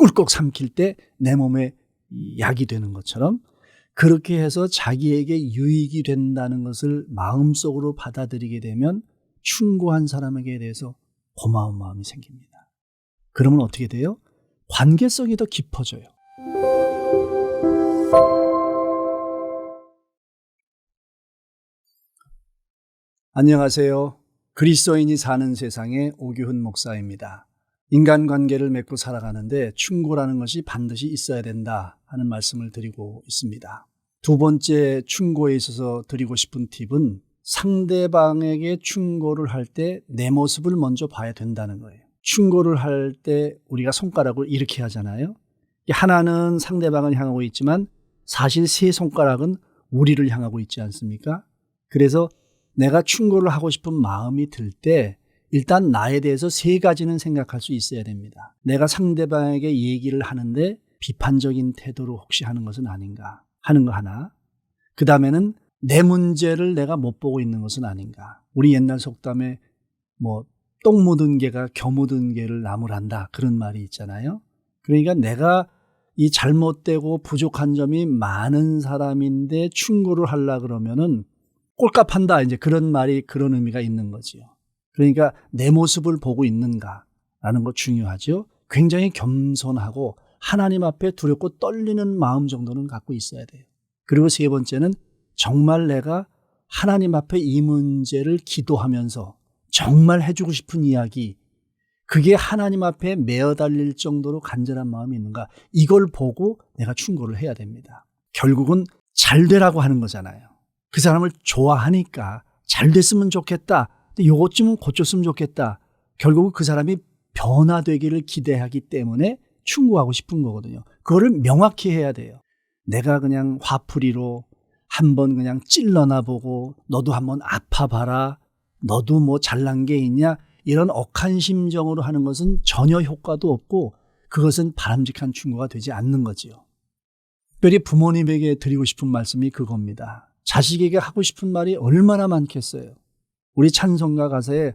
꿀꺽 삼킬 때 내 몸에 이 약이 되는 것처럼 그렇게 해서 자기에게 유익이 된다는 것을 마음속으로 받아들이게 되면 충고한 사람에게 대해서 고마운 마음이 생깁니다. 그러면 어떻게 돼요? 관계성이 더 깊어져요. 안녕하세요. 그리스도인이 사는 세상의 오규훈 목사입니다. 인간관계를 맺고 살아가는데 충고라는 것이 반드시 있어야 된다 하는 말씀을 드리고 있습니다. 두 번째 충고에 있어서 드리고 싶은 팁은 상대방에게 충고를 할 때 내 모습을 먼저 봐야 된다는 거예요. 충고를 할 때 우리가 손가락을 이렇게 하잖아요. 하나는 상대방을 향하고 있지만 사실 세 손가락은 우리를 향하고 있지 않습니까? 그래서 내가 충고를 하고 싶은 마음이 들 때 일단 나에 대해서 세 가지는 생각할 수 있어야 됩니다. 내가 상대방에게 얘기를 하는데 비판적인 태도로 혹시 하는 것은 아닌가 하는 거 하나. 그 다음에는 내 문제를 내가 못 보고 있는 것은 아닌가. 우리 옛날 속담에 뭐 똥 묻은 개가 겨 묻은 개를 나무란다 그런 말이 있잖아요. 그러니까 내가 이 잘못되고 부족한 점이 많은 사람인데 충고를 하려 그러면은 꼴값한다 이제 그런 말이 그런 의미가 있는 거지요. 그러니까 내 모습을 보고 있는가라는 거 중요하죠. 굉장히 겸손하고 하나님 앞에 두렵고 떨리는 마음 정도는 갖고 있어야 돼요. 그리고 세 번째는 정말 내가 하나님 앞에 이 문제를 기도하면서 정말 해주고 싶은 이야기, 그게 하나님 앞에 메어 달릴 정도로 간절한 마음이 있는가, 이걸 보고 내가 충고를 해야 됩니다. 결국은 잘 되라고 하는 거잖아요. 그 사람을 좋아하니까 잘 됐으면 좋겠다. 요것 쯤은 고쳤으면 좋겠다. 결국 그 사람이 변화되기를 기대하기 때문에 충고하고 싶은 거거든요. 그거를 명확히 해야 돼요. 내가 그냥 화풀이로 한번 그냥 찔러나 보고 너도 한번 아파 봐라. 너도 뭐 잘난 게 있냐. 이런 억한 심정으로 하는 것은 전혀 효과도 없고 그것은 바람직한 충고가 되지 않는 거지요. 특별히 부모님에게 드리고 싶은 말씀이 그겁니다. 자식에게 하고 싶은 말이 얼마나 많겠어요. 우리 찬송가 가사에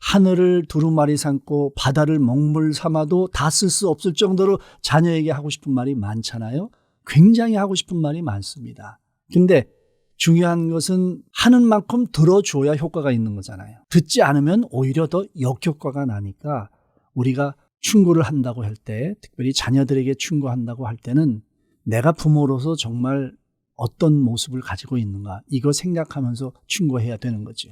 하늘을 두루마리 삼고 바다를 먹물 삼아도 다 쓸 수 없을 정도로 자녀에게 하고 싶은 말이 많잖아요. 굉장히 하고 싶은 말이 많습니다. 근데 중요한 것은 하는 만큼 들어줘야 효과가 있는 거잖아요. 듣지 않으면 오히려 더 역효과가 나니까 우리가 충고를 한다고 할 때, 특별히 자녀들에게 충고한다고 할 때는 내가 부모로서 정말 어떤 모습을 가지고 있는가 이거 생각하면서 충고해야 되는 거죠.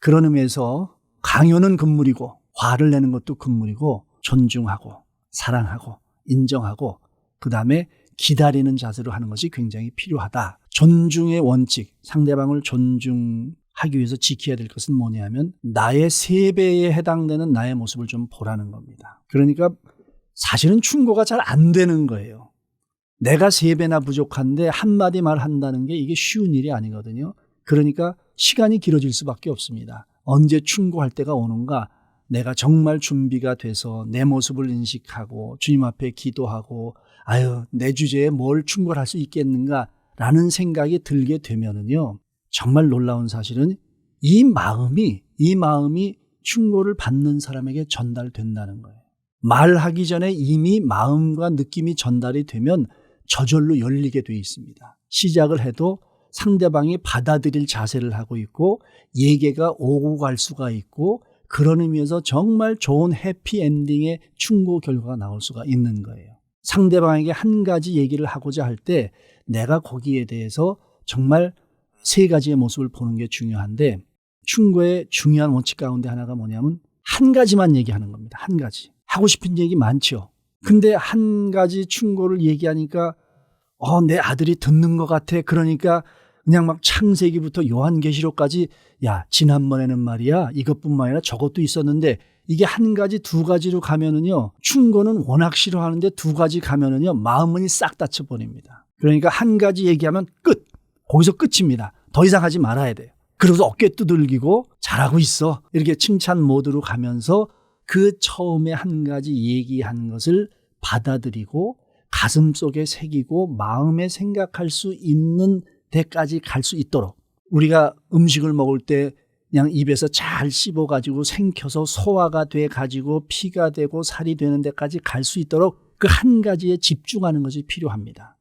그런 의미에서 강요는 금물이고 화를 내는 것도 금물이고 존중하고 사랑하고 인정하고 그 다음에 기다리는 자세로 하는 것이 굉장히 필요하다. 존중의 원칙, 상대방을 존중하기 위해서 지켜야 될 것은 뭐냐면 나의 세 배에 해당되는 나의 모습을 좀 보라는 겁니다. 그러니까 사실은 충고가 잘 안 되는 거예요. 내가 세 배나 부족한데 한마디 말 한다는 게 이게 쉬운 일이 아니거든요. 그러니까 시간이 길어질 수밖에 없습니다. 언제 충고할 때가 오는가? 내가 정말 준비가 돼서 내 모습을 인식하고 주님 앞에 기도하고 아유, 내 주제에 뭘 충고할 수 있겠는가? 라는 생각이 들게 되면은요. 정말 놀라운 사실은 이 마음이, 이 마음이 충고를 받는 사람에게 전달된다는 거예요. 말하기 전에 이미 마음과 느낌이 전달이 되면 저절로 열리게 돼 있습니다. 시작을 해도 상대방이 받아들일 자세를 하고 있고 예계가 오고 갈 수가 있고 그런 의미에서 정말 좋은 해피엔딩의 충고 결과가 나올 수가 있는 거예요. 상대방에게 한 가지 얘기를 하고자 할 때 내가 거기에 대해서 정말 세 가지의 모습을 보는 게 중요한데 충고의 중요한 원칙 가운데 하나가 뭐냐면 한 가지만 얘기하는 겁니다. 한 가지. 하고 싶은 얘기 많죠. 근데 한 가지 충고를 얘기하니까 어, 내 아들이 듣는 것 같아. 그러니까 그냥 막 창세기부터 요한계시록까지 야, 지난번에는 말이야. 이것뿐만 아니라 저것도 있었는데 이게 한 가지 두 가지로 가면은요. 충고는 워낙 싫어하는데 두 가지 가면은요. 마음문이 싹 닫혀 버립니다. 그러니까 한 가지 얘기하면 끝. 거기서 끝입니다. 더 이상 하지 말아야 돼요. 그래서 어깨 두들기고 잘하고 있어. 이렇게 칭찬 모드로 가면서 그 처음에 한 가지 얘기한 것을 받아들이고 가슴 속에 새기고 마음에 생각할 수 있는 데까지 갈 수 있도록 우리가 음식을 먹을 때 그냥 입에서 잘 씹어 가지고 생켜서 소화가 돼 가지고 피가 되고 살이 되는 데까지 갈 수 있도록 그 한 가지에 집중하는 것이 필요합니다.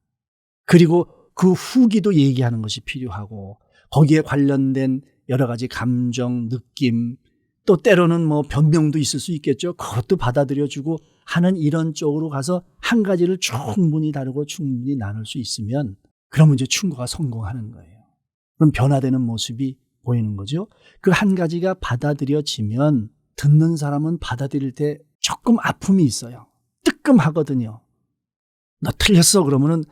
그리고 그 후기도 얘기하는 것이 필요하고 거기에 관련된 여러 가지 감정, 느낌, 또 때로는 뭐 변명도 있을 수 있겠죠. 그것도 받아들여주고 하는 이런 쪽으로 가서 한 가지를 충분히 다루고 충분히 나눌 수 있으면 그러면 이제 충고가 성공하는 거예요. 그럼 변화되는 모습이 보이는 거죠. 그 한 가지가 받아들여지면 듣는 사람은 받아들일 때 조금 아픔이 있어요. 뜨끔하거든요. 너 틀렸어 그러면은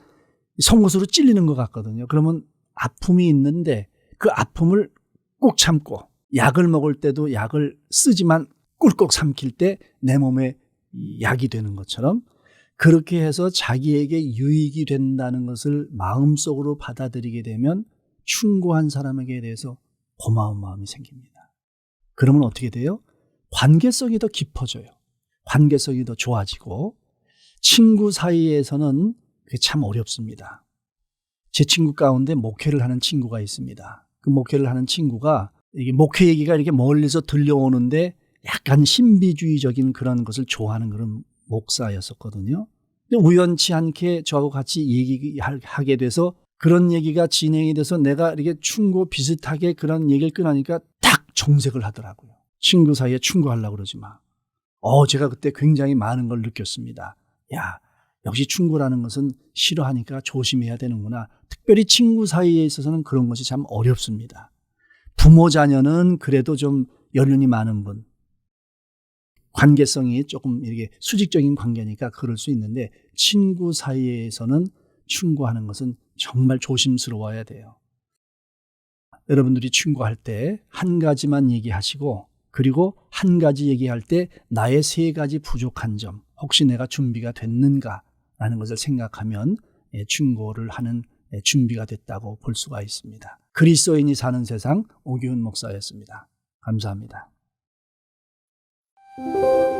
송곳으로 찔리는 것 같거든요. 그러면 아픔이 있는데 그 아픔을 꼭 참고 약을 먹을 때도 약을 쓰지만 꿀꺽 삼킬 때 내 몸에 이 약이 되는 것처럼 그렇게 해서 자기에게 유익이 된다는 것을 마음속으로 받아들이게 되면 충고한 사람에게 대해서 고마운 마음이 생깁니다. 그러면 어떻게 돼요? 관계성이 더 깊어져요. 관계성이 더 좋아지고 친구 사이에서는 그게 참 어렵습니다. 제 친구 가운데 목회를 하는 친구가 있습니다. 그 목회를 하는 친구가 이게 목회 얘기가 이렇게 멀리서 들려오는데 약간 신비주의적인 그런 것을 좋아하는 그런 목사였었거든요. 근데 우연치 않게 저하고 같이 얘기하게 돼서 그런 얘기가 진행이 돼서 내가 이렇게 충고 비슷하게 그런 얘기를 끊으니까 딱 정색을 하더라고요. 친구 사이에 충고하려고 그러지 마. 어, 제가 그때 굉장히 많은 걸 느꼈습니다. 야, 역시 충고라는 것은 싫어하니까 조심해야 되는구나. 특별히 친구 사이에 있어서는 그런 것이 참 어렵습니다. 부모 자녀는 그래도 좀 연륜이 많은 분, 관계성이 조금 이렇게 수직적인 관계니까 그럴 수 있는데 친구 사이에서는 충고하는 것은 정말 조심스러워야 돼요. 여러분들이 충고할 때 한 가지만 얘기하시고 그리고 한 가지 얘기할 때 나의 세 가지 부족한 점, 혹시 내가 준비가 됐는가라는 것을 생각하면 예, 충고를 하는 예, 준비가 됐다고 볼 수가 있습니다. 그리스도인이 사는 세상 오기훈 목사였습니다. 감사합니다. Música